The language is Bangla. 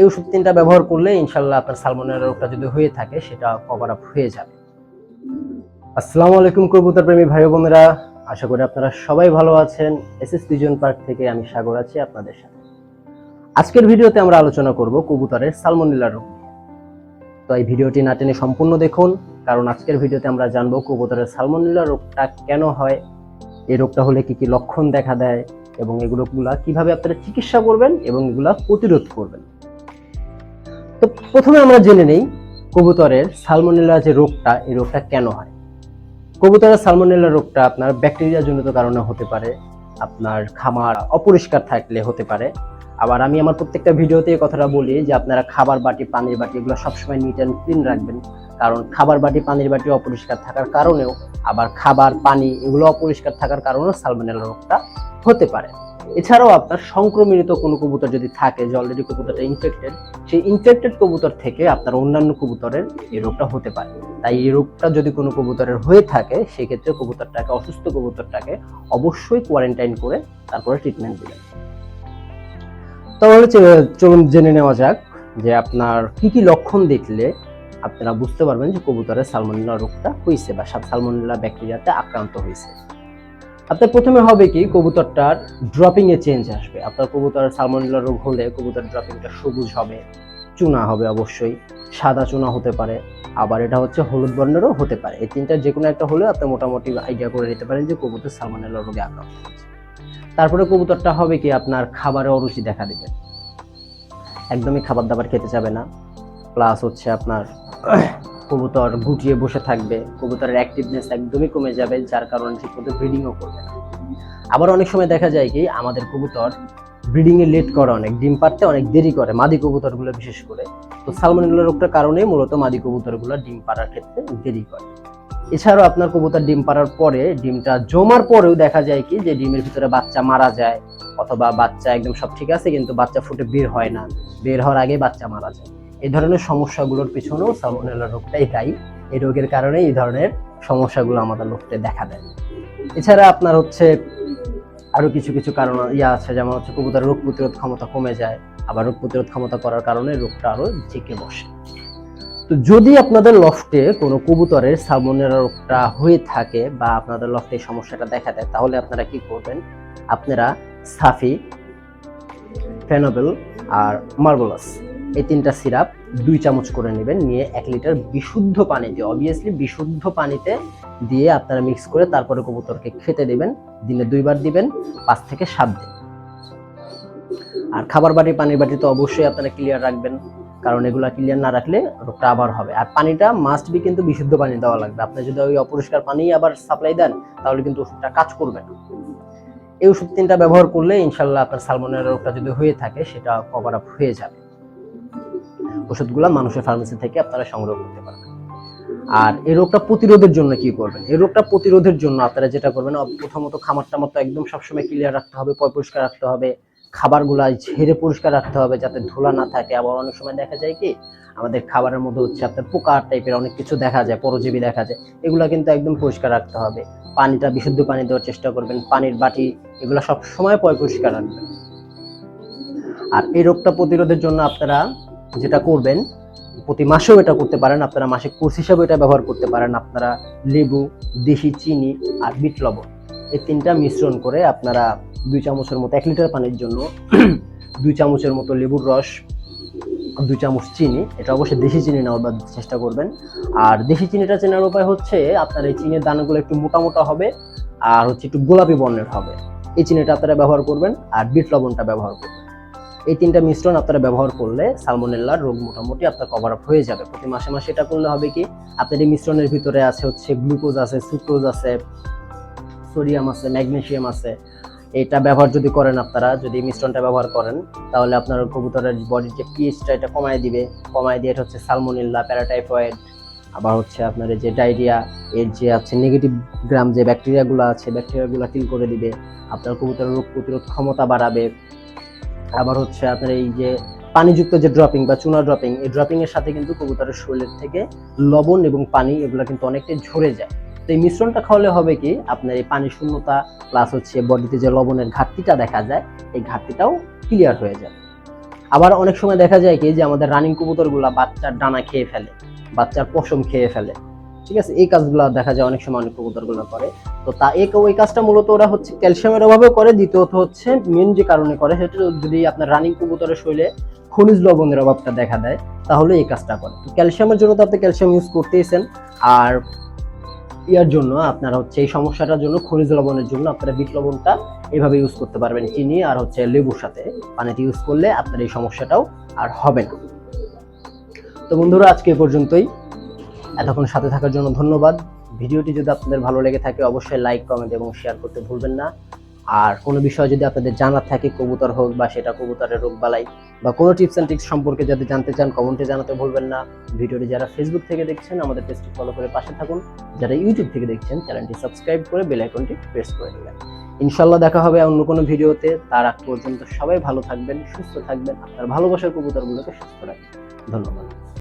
এই ওষুধ তিনটা ব্যবহার করলে ইনশাল্লাহ আপনার সালমোনেলা রোগটা যদি হয়ে থাকে, সেটা কভার আপ হয়ে যাবে। আসসালামু আলাইকুম কবুতর প্রেমী ভাই বোনেরা। আশা করি আপনারা সবাই ভালো আছেন। এস এস পিজন পার্ক থেকে আমি সাগর আছি আপনাদের সাথে। আজকের ভিডিওতে আমরা আলোচনা করব কবুতরের সালমোনেলা রোগ তো এই ভিডিওটি না টেনে সম্পূর্ণ দেখুন, কারণ আজকের ভিডিওতে আমরা জানব কবুতরের সালমোনেলা রোগটা কেন হয়, এই রোগটা হলে কি কি লক্ষণ দেখা দেয়, এবং এগুলোগুলা কীভাবে আপনারা চিকিৎসা করবেন এবং এগুলা প্রতিরোধ করবেন। তো প্রথমে আমরা জেনে নেই কবুতরের সালমোনেলা যে রোগটা, এই রোগটা কেন হয়। কবুতরের সালমোনেলা রোগটা আপনার ব্যাকটেরিয়া জনিত কারণে হতে পারে, আপনার খামার অপরিষ্কার থাকলে হতে পারে। আবার আমি আমার প্রত্যেকটা ভিডিওতে কথাটা বলি যে আপনারা খাবার বাটি, পানির বাটি এগুলো সবসময় নিট অ্যান্ড ক্লিন রাখবেন। কারণ খাবার বাটি, পানির বাটি অপরিষ্কার থাকার কারণেও আবার খাবার, পানি এগুলো অপরিষ্কার থাকার কারণেও সালমোনেলা রোগটা হতে পারে। এছাড়াও আপনার সংক্রমিত কোনো কবুতর যদি থাকে, যে অলরেডি কবুতরটা ইনফেক্টেড সেই ইনফেক্টেড কবুতর থেকে আপনার অন্যান্য কবুতরের এই রোগটা হতে পারে। তাই এই রোগটা যদি কোনো কবুতরের হয়ে থাকে, সেক্ষেত্রে কবুতরটাকে, অসুস্থ কবুতরটাকে অবশ্যই কোয়ারেন্টাইন করে তারপরে ট্রিটমেন্ট দিবেন। তাহলে চলুন জেনে নেওয়া যাক যে আপনার কি কি লক্ষণ দেখলে আপনারা বুঝতে পারবেন যে কবুতরের সালমোনেলা রোগটা হয়েছে বা সালমোনেলা ব্যাকটেরিয়াতে আক্রান্ত হয়েছে আপনার প্রথমে হবে কি, কবুতরটার ড্রপিং এ চেঞ্জ আসবে। আপনার কবুতরের সালমোনেলা রোগ হলে কবুতর ড্রপিংটা সবুজ হবে, চুনা হবে অবশ্যই, সাদা চুনা হতে পারে, আবার এটা হচ্ছে হলুদ বর্ণেরও হতে পারে। এই তিনটা যে কোনো একটা হলে আপনি মোটামুটি আইডিয়া করে নিতে পারেন যে কবুতর সালমোনেলা রোগে আক্রান্ত তারপরে কবুতরটা হবে কি, আপনার খাবারে অরুচি দেখা দিবে। একদমই খাবার দাবার খেতে যাবে না। প্লাস হচ্ছে আপনার কবুতর গুটিয়ে বসে থাকবে, কবুতরের অ্যাক্টিভনেস একদমই কমে যাবে, যার কারণে ঠিক মতো ব্রিডিংও করবে না। আবার অনেক সময় দেখা যায় কি, আমাদের কবুতর ব্রিডিং এ লেট করে অনেক, ডিম পাড়তে অনেক দেরি করে মাদি কবুতরগুলো বিশেষ করে। তো সালমোনেলা রোগটার কারণে মূলত মাদি কবুতরগুলো ডিম পাড়ার ক্ষেত্রে দেরি করে। এছাড়াও আপনার কবুতর ডিম পাড়ার পরে ডিমটা জমার পরেও দেখা যায় কি, যে ডিমের ভিতরে বাচ্চা মারা যায়, অথবা বাচ্চা একদম সব ঠিক আছে, কিন্তু বাচ্চা ফুটে বের হয় না। বের হওয়ার আগে বাচ্চা মারা যায়। এই ধরনের সমস্যাগুলোর পিছনেও সালমোনেলা রোগটাই দায়ী এই রোগের কারণে এই ধরনের সমস্যাগুলো আমাদের লোকতে দেখা দেয়। এছাড়া আপনার হচ্ছে আরও কিছু কিছু কারণ ইয়া আছে, যেমন হচ্ছে কবুতরের রোগ প্রতিরোধ ক্ষমতা কমে যায়, আবার রোগ প্রতিরোধ ক্ষমতা করার কারণে রোগটা আরও জেঁকে বসে। তো যদি আপনাদের লফটে কোনো কবুতরের সালমোনেলা রোগটা হয়ে থাকে বা আপনাদের লফটে এই সমস্যাটা দেখা দেয়, তাহলে আপনারা কি করবেন? আপনারা সাফি, ফেনোবেল আর মার্বলাস এই তিনটা সিরাপ দুই চামচ করে নেবেন, নিয়ে এক লিটার বিশুদ্ধ পানিতে অবভিয়াসলি বিশুদ্ধ পানিতে দিয়ে আপনারা মিক্স করে তারপরে কবুতরকে খেতে দেবেন। দিনে দুইবার দিবেন, পাঁচ থেকে সাত দিন। আর খাবার বাটি, পানির বাটি তো অবশ্যই আপনারা ক্লিয়ার রাখবেন, কারণ এগুলো ক্লিয়ার না রাখলে রোগটা আবার হবে। আর পানিটা মাস্ট বি কিন্তু বিশুদ্ধ পানি দেওয়া লাগবে। আপনি যদি ওই অপরিষ্কার পানি আবার সাপ্লাই দেন, তাহলে কিন্তু ওষুধটা কাজ করবে না। এই ওষুধ তিনটা ব্যবহার করলে ইনশাল্লাহ আপনার সালমোনেলা রোগটা যদি হয়ে থাকে, সেটা কভার আপ হয়ে যাবে। ওষুধগুলো মানুষের ফার্মেসি থেকে আপনারা সংগ্রহ করতে পারবেন। আর এই রোগটা প্রতিরোধের জন্য কি করবেন? এই রোগটা প্রতিরোধের জন্য আপনারা যেটা করবেন প্রথমত খামার টামার তো একদম সবসময় ক্লিয়ার রাখতে হবে পরিষ্কার রাখতে হবে, খাবারগুলা ঝেড়ে পরিষ্কার রাখতে হবে যাতে ধুলা না থাকে। আবার অনেক সময় দেখা যায় কি, আমাদের খাবারের মধ্যে হচ্ছে আপনার পোকা টাইপের অনেক কিছু দেখা যায়, পরজীবী দেখা যায়, এগুলা কিন্তু একদম পরিষ্কার রাখতে হবে। পানিটা বিশুদ্ধ পানি দেওয়ার চেষ্টা করবেন, পানির বাটি, এগুলো সব সময় পরিষ্কার রাখবেন। আর এই রোগটা প্রতিরোধের জন্য আপনারা যেটা করবেন, প্রতি মাসেও এটা করতে পারেন, আপনারা মাসে কোর্স হিসাবে এটা ব্যবহার করতে পারেন। আপনারা লেবু, দেশি চিনি আর বিট লবণ এই তিনটা মিশ্রণ করে আপনারা দুই চামচের মতো, এক লিটার পানির জন্য দুই চামচের মতো লেবুর রস, দুই চামচ চিনি, এটা অবশ্যই দেশি চিনি নেওয়ার চেষ্টা করবেন। আর দেশি চিনিটা চেনার উপায় হচ্ছে, আপনার এই চিনির দানাগুলো একটু মোটা মোটা হবে আর হচ্ছে একটু গোলাপি বর্ণের হবে। এই চিনিটা আপনারা ব্যবহার করবেন আর বিট লবণটা ব্যবহার করবেন। এই তিনটা মিশ্রণ আপনারা ব্যবহার করলে সালমোনেল্লার রোগ মোটামুটি আপনার কভার আপ হয়ে যাবে। প্রতি মাসে মাসে এটা করলে হবে কি, আপনার এই মিশ্রণের ভিতরে আছে হচ্ছে গ্লুকোজ আছে সুক্রোজ আছে সোডিয়াম আছে ম্যাগনেশিয়াম আছে। এটা ব্যবহার যদি করেন আপনারা, যদি মিশ্রণটা ব্যবহার করেন, তাহলে আপনার কবুতরের বডির যে পিএইচটা এটা কমায় দিবে। কমায় দিয়ে এটা হচ্ছে সালমোনেল্লা প্যারাটাইফয়েড আবার হচ্ছে আপনার যে ডায়রিয়া এর যে আছে নেগেটিভ গ্রাম যে ব্যাকটেরিয়াগুলো আছে ব্যাকটেরিয়াগুলো কিল করে দিবে। আপনার কবুতরের রোগ প্রতিরোধ ক্ষমতা বাড়াবে। আবার হচ্ছে আপনার এই যে পানিযুক্ত যে ড্রপিং বা চুনা ড্রপিং এই ড্রপিং এর সাথে কিন্তু কবুতরের শরীরের থেকে লবণ এবং পানি এগুলো কিন্তু অনেকটাই ঝরে যায়। তো এই মিশ্রণটা খাওয়ালে হবে কি? আপনার এই পানি শূন্যতা প্লাস হচ্ছে বডিতে যে লবণের ঘাটতিটা দেখা যায়, এই ঘাটতিটাও ক্লিয়ার হয়ে যায়। আবার অনেক সময় দেখা যায় কি যে আমাদের রানিং কবুতরগুলা বাচ্চার ডানা খেয়ে ফেলে, বাচ্চার পশম খেয়ে ফেলে। ঠিক আছে? এই কাজগুলো দেখা যায় অনেক সময় অনেক কবুতরগুলো করে। তো তা ওই কাজটা মূলত ওরা হচ্ছে ক্যালসিয়ামের অভাবেও করে। দ্বিতীয়ত হচ্ছে মেন যে কারণে করে সেটা যদি আপনার রানিং কবুতরের শরীরে খনিজ লবণের অভাবটা দেখা দেয়, তাহলে এই কাজটা করে। ক্যালসিয়ামের জন্য তো আপনি ক্যালসিয়াম ইউজ করতেইছেন। আর ইয়ার জন্য আপনারা হচ্ছে এই সমস্যাটার জন্য, খনিজ লবণের জন্য আপনারা বিট লবণটা এভাবে ইউজ করতে পারবেন চিনি আর হচ্ছে লেবুর সাথে পানিতে ইউজ করলে আপনার এই সমস্যাটাও আর হবে না। তো বন্ধুরা, আজকে এ পর্যন্তই। এতক্ষণ সাথে থাকার জন্য ধন্যবাদ। ভিডিওটি যদি আপনাদের ভালো লেগে থাকে, অবশ্যই লাইক কমেন্ট এবং শেয়ার করতে ভুলবেন না। আর কোনো বিষয় যদি আপনাদের জানার থাকে, কবুতর হোক বা সেটা কবুতরের রোগ বালাই বা কোনো টিপস অ্যান্ড ট্রিক্স সম্পর্কে যদি জানতে চান কমেন্টে জানাতে ভুলবেন না। ভিডিওটি যারা ফেসবুক থেকে দেখছেন, আমাদের পেজটি ফলো করে পাশে থাকুন। যারা ইউটিউব থেকে দেখছেন চ্যানেলটি সাবস্ক্রাইব করে বেল আইকনটি প্রেস করে দেবেন। ইনশাল্লাহ দেখা হবে অন্য কোনো ভিডিওতে। তার আগ পর্যন্ত সবাই ভালো থাকবেন, সুস্থ থাকবেন। আপনার ভালোবাসার কবুতরগুলোকে সুস্থ রাখবেন। ধন্যবাদ।